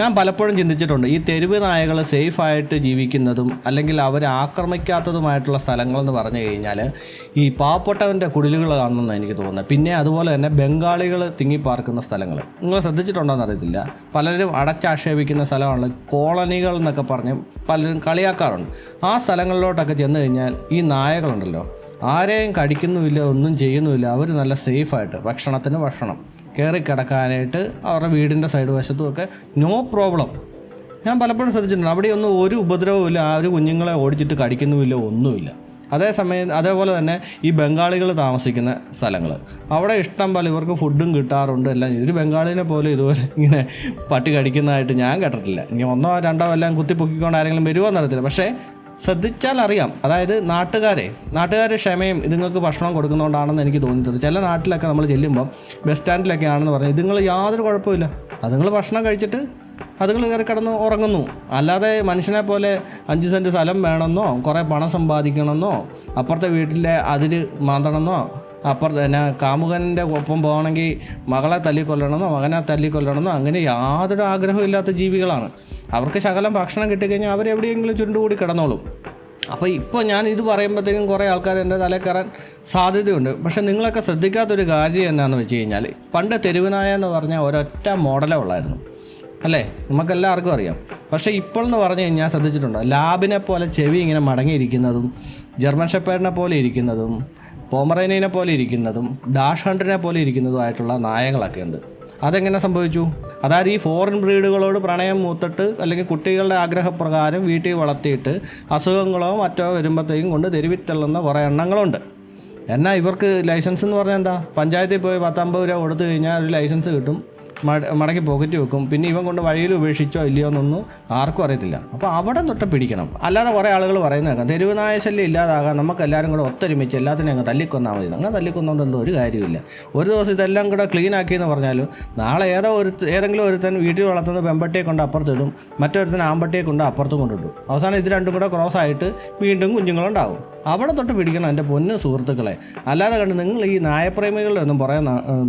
ഞാൻ പലപ്പോഴും ചിന്തിച്ചിട്ടുണ്ട് ഈ തെരുവ് നായകൾ സേഫായിട്ട് ജീവിക്കുന്നതും അല്ലെങ്കിൽ അവരെ ആക്രമിക്കാത്തതുമായിട്ടുള്ള സ്ഥലങ്ങളെന്ന് പറഞ്ഞു കഴിഞ്ഞാൽ ഈ പാവപ്പെട്ടവന്റെ കുടിലുകളാണെന്ന് എനിക്ക് തോന്നുന്നത്. പിന്നെ അതുപോലെ തന്നെ ബംഗാളികൾ തിങ്ങിപ്പാർക്കുന്ന സ്ഥലങ്ങൾ. നിങ്ങൾ ശ്രദ്ധിച്ചിട്ടുണ്ടോയെന്ന് അറിയത്തില്ല. പലരും അടച്ചാക്ഷേപിക്കുന്ന സ്ഥലമാണ് കോളനികൾ എന്നൊക്കെ പറഞ്ഞ് പലരും കളിയാക്കാറുണ്ട്. ആ സ്ഥലങ്ങളിലോട്ടൊക്കെ ചെന്ന് കഴിഞ്ഞാൽ ഈ നായകളുണ്ടല്ലോ. ആരെയും കടിക്കുന്നുമില്ല ഒന്നും ചെയ്യുന്നുമില്ല. അവർ നല്ല സേഫായിട്ട് ഭക്ഷണത്തിന് ഭക്ഷണം. കയറി കിടക്കാനായിട്ട് അവരുടെ വീടിന്റെ സൈഡ് വശത്തുമൊക്കെ നോ പ്രോബ്ലം ഞാൻ പലപ്പോഴും ശ്രദ്ധിച്ചിട്ടുണ്ട്. അവിടെയൊന്നും ഒരു ഉപദ്രവവും ഇല്ല. ആ ഒരു കുഞ്ഞുങ്ങളെ ഓടിച്ചിട്ട് കടിക്കുന്നുമില്ല ഒന്നുമില്ല. അതേസമയം അതേപോലെ തന്നെ ഈ ബംഗാളികൾ താമസിക്കുന്ന സ്ഥലങ്ങൾ. അവിടെ ഇഷ്ടം പോലെ ഇവർക്ക് ഫുഡും കിട്ടാറുണ്ട് എല്ലാം. ഒരു ബംഗാളിനെ പോലെ ഇതുപോലെ ഇങ്ങനെ പട്ടി കടിക്കുന്നതായിട്ട് ഞാൻ കേട്ടിട്ടില്ല. ഇനി ഒന്നോ രണ്ടോ എല്ലാം കുത്തിപ്പൊക്കിക്കൊണ്ട് ആരെങ്കിലും വരുമോ എന്നറിയത്തില്ല. പക്ഷേ ശ്രദ്ധിച്ചാൽ അറിയാം അതായത് നാട്ടുകാരെ നാട്ടുകാരെ ക്ഷമയും ഇതുങ്ങൾക്ക് ഭക്ഷണം കൊടുക്കുന്നതുകൊണ്ടാണെന്ന് എനിക്ക് തോന്നിയത് ചില നാട്ടിലൊക്കെ നമ്മൾ ചെല്ലുമ്പോൾ ബസ് സ്റ്റാൻഡിലൊക്കെ ആണെന്ന് പറഞ്ഞാൽ ഇതുങ്ങൾ യാതൊരു കുഴപ്പമില്ല അതുങ്ങൾ ഭക്ഷണം കഴിച്ചിട്ട് അതുങ്ങൾ കയറി കിടന്ന് ഉറങ്ങുന്നു. അല്ലാതെ മനുഷ്യനെ പോലെ അഞ്ച് സെന്റ് സ്ഥലം വേണമെന്നോ കുറേ പണം സമ്പാദിക്കണമെന്നോ അപ്പുറത്തെ വീട്ടിലെ അതിൽ മാന്തണമെന്നോ അപ്പുറത്ത് തന്നെ കാമുകന്റെ ഒപ്പം പോകണമെങ്കിൽ മകളെ തല്ലിക്കൊല്ലണമെന്നോ മകനെ തല്ലിക്കൊല്ലണമെന്നോ അങ്ങനെ യാതൊരു ആഗ്രഹവും ഇല്ലാത്ത ജീവികളാണ്. അവർക്ക് ശകലം ഭക്ഷണം കിട്ടിക്കഴിഞ്ഞാൽ അവരെവിടെയെങ്കിലും ചുരുണ്ടുകൂടി കിടന്നോളും. അപ്പോൾ ഇപ്പോൾ ഞാൻ ഇത് പറയുമ്പോഴത്തേക്കും കുറേ ആൾക്കാർ എന്റെ തലയിൽ കയറാൻ സാധ്യതയുണ്ട്. പക്ഷേ നിങ്ങളൊക്കെ ശ്രദ്ധിക്കാത്തൊരു കാര്യം എന്നാന്ന് വെച്ച് കഴിഞ്ഞാൽ പണ്ട് തെരുവുനായ എന്ന് പറഞ്ഞാൽ ഒരൊറ്റ മോഡലേ ഉള്ളായിരുന്നു. അല്ലേ? നമുക്കെല്ലാവർക്കും അറിയാം. പക്ഷേ ഇപ്പോൾ എന്ന് പറഞ്ഞു കഴിഞ്ഞാൽ ശ്രദ്ധിച്ചിട്ടുണ്ടോ. ലാബിനെ പോലെ ചെവി ഇങ്ങനെ മടങ്ങിയിരിക്കുന്നതും ജർമ്മൻ ഷെപ്പേഡിനെ പോലെ ഇരിക്കുന്നതും പോമറേനിനെ പോലെ ഇരിക്കുന്നതും ഡാഷ് ഹണ്ടിനെ പോലെ ഇരിക്കുന്നതുമായിട്ടുള്ള നായകളൊക്കെ ഉണ്ട്. അതെങ്ങനെ സംഭവിച്ചു? അതായത് ഈ ഫോറിൻ ബ്രീഡുകളോട് പ്രണയം മൂത്തിട്ട് അല്ലെങ്കിൽ കുട്ടികളുടെ ആഗ്രഹപ്രകാരം വീട്ടിൽ വളർത്തിയിട്ട് അസുഖങ്ങളോ മറ്റോ വരുമ്പോഴത്തേക്കും കൊണ്ട് തെരുവിത്തള്ളുന്ന കുറേ എണ്ണങ്ങളുണ്ട്. എന്നാൽ ഇവർക്ക് ലൈസൻസ് എന്ന് പറഞ്ഞാൽ എന്താ? പഞ്ചായത്തിൽ പോയി പത്തമ്പത് രൂപ കൊടുത്തു കഴിഞ്ഞാൽ ഒരു ലൈസൻസ് കിട്ടും. മടക്കി പോക്കറ്റ് വെക്കും. പിന്നെ ഇവൻ കൊണ്ട് വഴിയിൽ ഉപേക്ഷിച്ചോ ഇല്ലയോ എന്നൊന്നും ആർക്കും അറിയത്തില്ല. അപ്പോൾ അവിടെ തൊട്ട് പിടിക്കണം. അല്ലാതെ കുറേ ആളുകൾ പറയുന്നത് തെരുവുനായ തെരുവ് നായ ശല്യം ഇല്ലാതാകാൻ നമുക്ക് എല്ലാവരും കൂടെ ഒത്തൊരുമിച്ച് എല്ലാത്തിനും അങ്ങ് തല്ലിക്കൊന്നാൽ മതി. അങ്ങനെ തല്ലിക്കൊന്നുകൊണ്ട് എന്തോ ഒരു കാര്യമില്ല ഒരു ദിവസം ഇതെല്ലാം കൂടെ ക്ലീൻ ആക്കി എന്ന് പറഞ്ഞാലും നാളെ ഏതോ ഒരു ഏതെങ്കിലും ഒരുത്തൻ വീട്ടിൽ വളർത്തുന്ന പെമ്പട്ടിയെ കൊണ്ട് അപ്പുറത്തിടും. മറ്റൊരുത്തൻ ആമ്പട്ടിയെ കൊണ്ട് അപ്പുറത്തും കൊണ്ടിടും. അവസാനം ഇത് രണ്ടും കൂടെ ക്രോസ് ആയിട്ട് വീണ്ടും കുഞ്ഞുങ്ങളുണ്ടാവും അവിടെ തൊട്ട് പിടിക്കണം എന്റെ പൊന്നു സുഹൃത്തുക്കളെ. അല്ലാതെ കണ്ട് നിങ്ങൾ ഈ നായപ്രേമികളുടെ ഒന്നും പറയാൻ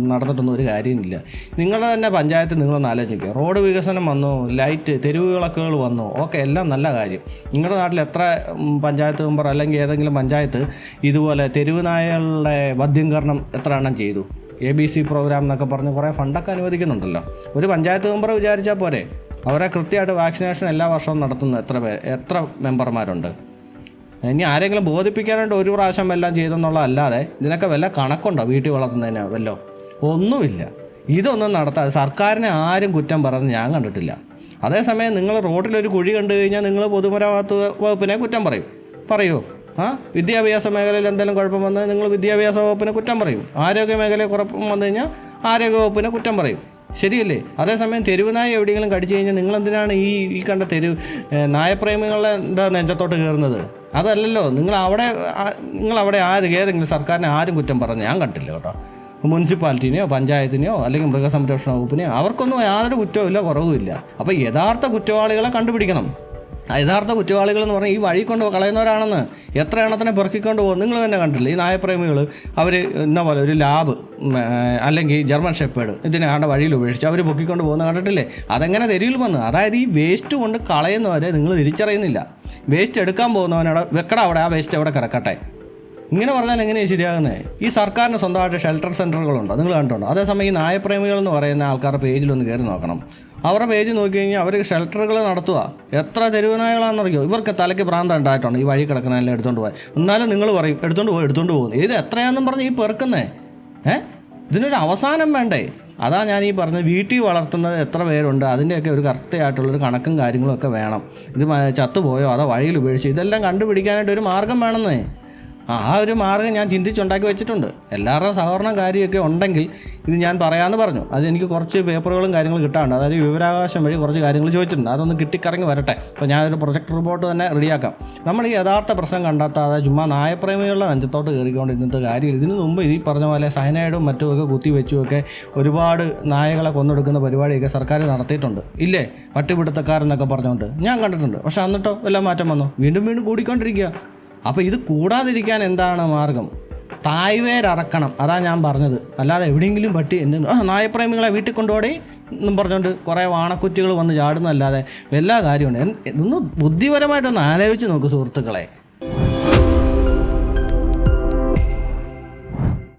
നടന്നിട്ടൊന്നും ഒരു കാര്യമില്ല. നിങ്ങളുടെ തന്നെ പഞ്ചായത്ത് നിങ്ങളൊന്ന് ആലോചിക്കുക. റോഡ് വികസനം വന്നു ലൈറ്റ് തെരുവ് വിളക്കുകൾ വന്നു ഓക്കെ എല്ലാം നല്ല കാര്യം. നിങ്ങളുടെ നാട്ടിൽ എത്ര പഞ്ചായത്ത് മെമ്പർ അല്ലെങ്കിൽ ഏതെങ്കിലും പഞ്ചായത്ത് ഇതുപോലെ തെരുവ് നായകളുടെ വധ്യംകരണം എത്ര എണ്ണം ചെയ്തു? എ ബി സി പ്രോഗ്രാം എന്നൊക്കെ പറഞ്ഞ് കുറേ ഫണ്ടൊക്കെ അനുവദിക്കുന്നുണ്ടല്ലോ. ഒരു പഞ്ചായത്ത് മെമ്പർ വിചാരിച്ചാൽ പോരെ? അവരെ കൃത്യമായിട്ട് വാക്സിനേഷൻ എല്ലാ വർഷവും നടത്തുന്ന എത്ര പേർ എത്ര മെമ്പർമാരുണ്ട്? ഇനി ആരെങ്കിലും ബോധിപ്പിക്കാനായിട്ട് ഒരു പ്രാവശ്യം എല്ലാം ചെയ്തെന്നുള്ളതല്ലാതെ ഇതിനൊക്കെ വല്ല കണക്കുണ്ടോ വീട്ടിൽ വളർത്തുന്നതിന് വല്ലോ? ഒന്നുമില്ല. ഇതൊന്നും നടത്താതെ സർക്കാരിനെ ആരും കുറ്റം പറഞ്ഞ് ഞാൻ കണ്ടിട്ടില്ല. അതേസമയം നിങ്ങൾ റോഡിലൊരു കുഴി കണ്ടു കഴിഞ്ഞാൽ നിങ്ങൾ പൊതുമരാമത്ത് വകുപ്പിനെ കുറ്റം പറയും. പറയുമോ ആ? വിദ്യാഭ്യാസ മേഖലയിൽ എന്തെങ്കിലും കുഴപ്പം വന്നാൽ നിങ്ങൾ വിദ്യാഭ്യാസ വകുപ്പിനെ കുറ്റം പറയും. ആരോഗ്യ മേഖലയിൽ കുഴപ്പം വന്നു കഴിഞ്ഞാൽ ആരോഗ്യ വകുപ്പിനെ കുറ്റം പറയും. ശരിയല്ലേ? അതേസമയം തെരുവ് നായ എവിടെയെങ്കിലും കടിച്ചു കഴിഞ്ഞാൽ നിങ്ങളെന്തിനാണ് ഈ ഈ കണ്ട തെരുവ് നായപ്രേമികളുടെ എന്താ നെഞ്ചത്തോട്ട് കയറുന്നത്? അതല്ലല്ലോ. നിങ്ങൾ അവിടെ നിങ്ങൾ അവിടെ ആര് ഏതെങ്കിലും സർക്കാരിനെ ആരും കുറ്റം പറഞ്ഞു ഞാൻ കണ്ടില്ല കേട്ടോ. മുനിസിപ്പാലിറ്റിനെയോ പഞ്ചായത്തിനെയോ അല്ലെങ്കിൽ മൃഗസംരക്ഷണ വകുപ്പിനെയോ അവർക്കൊന്നും യാതൊരു കുറ്റവും ഇല്ല കുറവുമില്ല. അപ്പോൾ യഥാർത്ഥ കുറ്റവാളികളെ കണ്ടുപിടിക്കണം. യഥാർത്ഥ കുറ്റവാളികൾ എന്ന് പറഞ്ഞാൽ ഈ വഴി കൊണ്ട് കളയുന്നവരാണെന്ന് എത്ര എണ്ണത്തിനെ പെറുക്കിക്കൊണ്ട് പോകും? നിങ്ങൾ തന്നെ കണ്ടില്ലേ? ഈ നായപ്രേമികൾ അവർ ഇന്ന പോലെ ഒരു ലാബ് അല്ലെങ്കിൽ ജർമ്മൻ ഷെപ്പേഡ് ഇതിനെ ആണ്ട വഴിയിൽ ഉപേക്ഷിച്ച് അവർ പൊക്കിക്കൊണ്ട് പോകുന്ന കണ്ടിട്ടില്ലേ? അതെങ്ങനെ തെരുവിൽ വന്ന്? അതായത് ഈ വേസ്റ്റ് കൊണ്ട് കളയുന്നവരെ നിങ്ങൾ തിരിച്ചറിയുന്നില്ല. വേസ്റ്റ് എടുക്കാൻ പോകുന്നവനോട് വെക്കട അവിടെ ആ വേസ്റ്റ് അവിടെ കിടക്കട്ടെ? ഇങ്ങനെ പറഞ്ഞാൽ എങ്ങനെയാണ് ശരിയാകുന്നത് ഈ സർക്കാരിന് സ്വന്തമായിട്ട് ഷെൽട്ടർ സെന്ററുകളുണ്ട് നിങ്ങൾ കണ്ടിട്ടുണ്ടോ? അതേസമയം ഈ നായപ്രേമികൾ എന്ന് പറയുന്ന ആൾക്കാരുടെ പേജിലൊന്ന് കയറി നോക്കണം. അവരുടെ പേജ് നോക്കി കഴിഞ്ഞാൽ അവർ ഷെൽട്ടറുകൾ നടത്തുക എത്ര തെരുവ് നായകളാണെന്നറിയോ ഇവർക്ക് തലയ്ക്ക് പ്രാന്തം ഉണ്ടായിട്ടുണ്ട്. ഈ വഴി കിടക്കുന്നതെല്ലാം എടുത്തുകൊണ്ട് പോയി എന്നാലും നിങ്ങൾ പറയും എടുത്തുകൊണ്ട് പോകും എടുത്തുകൊണ്ട് പോകുന്നു. ഇത് എത്രയാണെന്നും പറഞ്ഞ് ഈ പെറുക്കുന്നേ. ഏ? ഇതിനൊരു അവസാനം വേണ്ടേ? അതാ ഞാൻ ഈ പറഞ്ഞത് വീട്ടിൽ വളർത്തുന്നത് എത്ര പേരുണ്ട് അതിന്റെയൊക്കെ ഒരു കറക്റ്റായിട്ടുള്ളൊരു കണക്കും കാര്യങ്ങളും ഒക്കെ വേണം. ഇത് ചത്തുപോയോ? അതോ വഴിയിൽ ഉപേക്ഷിച്ചു? ഇതെല്ലാം കണ്ടുപിടിക്കാനായിട്ട് ഒരു മാർഗം വേണമെന്നേ. ആ ഒരു മാർഗം ഞാൻ ചിന്തിച്ചുണ്ടാക്കി വെച്ചിട്ടുണ്ട്. എല്ലാവരുടെയും സഹകരണം കാര്യമൊക്കെ ഉണ്ടെങ്കിൽ ഇത് ഞാൻ പറയാമെന്ന് പറഞ്ഞു. അത് എനിക്ക് കുറച്ച് പേപ്പറുകളും കാര്യങ്ങളും കിട്ടാറുണ്ട് അതായത് വിവരാവകാശം വഴി കുറച്ച് കാര്യങ്ങൾ ചോദിച്ചിട്ടുണ്ട്. അതൊന്ന് കിട്ടിക്കറങ്ങി വരട്ടെ. അപ്പോൾ ഞാനൊരു പ്രൊജക്ട് റിപ്പോർട്ട് തന്നെ റെഡിയാക്കാം. നമ്മൾ ഈ യഥാർത്ഥ പ്രശ്നം കണ്ടെത്താതെ ചുമ്മാ നായപ്രേമികളുടെ നെഞ്ചത്തോട്ട് കയറിക്കൊണ്ട് ഇന്നത്തെ കാര്യം ഇതിനു മുമ്പ് ഈ പറഞ്ഞ പോലെ സൈനൈഡും മറ്റുമൊക്കെ കുത്തി വെച്ചുമൊക്കെ ഒരുപാട് നായകളെ കൊന്നെടുക്കുന്ന പരിപാടിയൊക്കെ സർക്കാർ നടത്തിയിട്ടുണ്ട്. ഇല്ലേ? പട്ടിപിടുത്തക്കാരെന്നൊക്കെ പറഞ്ഞുകൊണ്ട്. ഞാൻ കണ്ടിട്ടുണ്ട്. പക്ഷെ എന്നിട്ടോ എല്ലാം മാറ്റം വന്നു? വീണ്ടും വീണ്ടും കൂടിക്കൊണ്ടിരിക്കുക. അപ്പോൾ ഇത് കൂടാതിരിക്കാൻ എന്താണ് മാർഗം? തായ്വേരറക്കണം. അതാ ഞാൻ പറഞ്ഞത്. അല്ലാതെ എവിടെയെങ്കിലും പട്ടി എന്ത് നായപ്രേമികളെ വീട്ടിൽ കൊണ്ടുപോയി എന്നും പറഞ്ഞുകൊണ്ട് കുറേ വാണക്കുറ്റികൾ വന്ന് ചാടുന്നതല്ലാതെ എല്ലാ കാര്യമുണ്ട്. ഒന്ന് ബുദ്ധിപരമായിട്ടൊന്ന് ആലോചിച്ച് നോക്ക് സുഹൃത്തുക്കളെ.